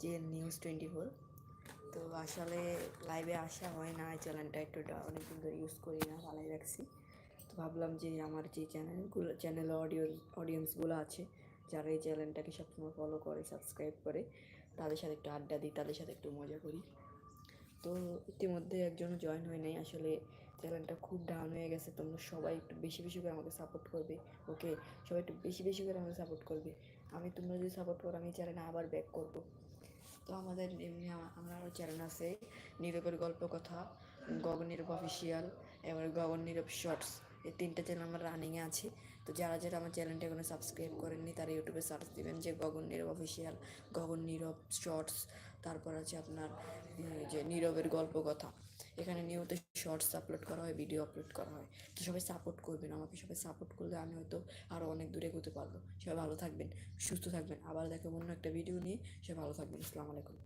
যে news twenty four তো আসলে লাইভে আসা হয় না চ্যানেলটা একটু অনেকদিন ধরে ইউজ করি না ভালোই রাখছি। তো ভাবলাম যে আমার যে চ্যানেলগুলো চ্যানেল অডিও অডিয়েন্সগুলো আছে, যারা এই চ্যানেলটাকে সবসময় ফলো করে সাবস্ক্রাইব করে, তাদের সাথে একটু আড্ডা দিই, তাদের সাথে একটু মজা করি। তো ইতিমধ্যে একজনও জয়েন হয় নাই, আসলে চ্যানেলটা খুব ডাউন হয়ে গেছে, তোমরা সবাই একটু বেশি বেশি করে আমাকে সাপোর্ট করবে ওকে সবাই একটু বেশি বেশি করে আমাকে সাপোর্ট করবে। আমি তোমরা যদি সাপোর্ট করো, আমি চ্যানেলে আবার ব্যাক করব। তো আমাদের এমনি আমা- আমরা আরও চ্যানেল আছে, নীরবের গল্প কথা গগন নীরব অফিসিয়াল এবার গগন নীরব শর্টস এই তিনটা চ্যানেল আমার রানিংয়ে আছে। তো যারা যারা আমার চ্যানেলটা এখনও সাবস্ক্রাইব করেননি, তারা ইউটিউবে সার্চ দেবেন যে গগন নীরব অফিসিয়াল গগন নীরব শর্টস তারপর আছে আপনার যে নীরবের গল্প কথা। এখানে নিয়মিত শর্টস আপলোড করা হয় ভিডিও আপলোড করা হয়। তো সবাই সাপোর্ট করবেন, আমাকে সবাই সাপোর্ট করলে আমি হয়তো আরও অনেক দূরে এগোতে পারব। সবাই ভালো থাকবেন, সুস্থ থাকবেন। আবার দেখো অন্য একটা ভিডিও নিয়ে। সবাই ভালো থাকবেন। আসসালামু আলাইকুম।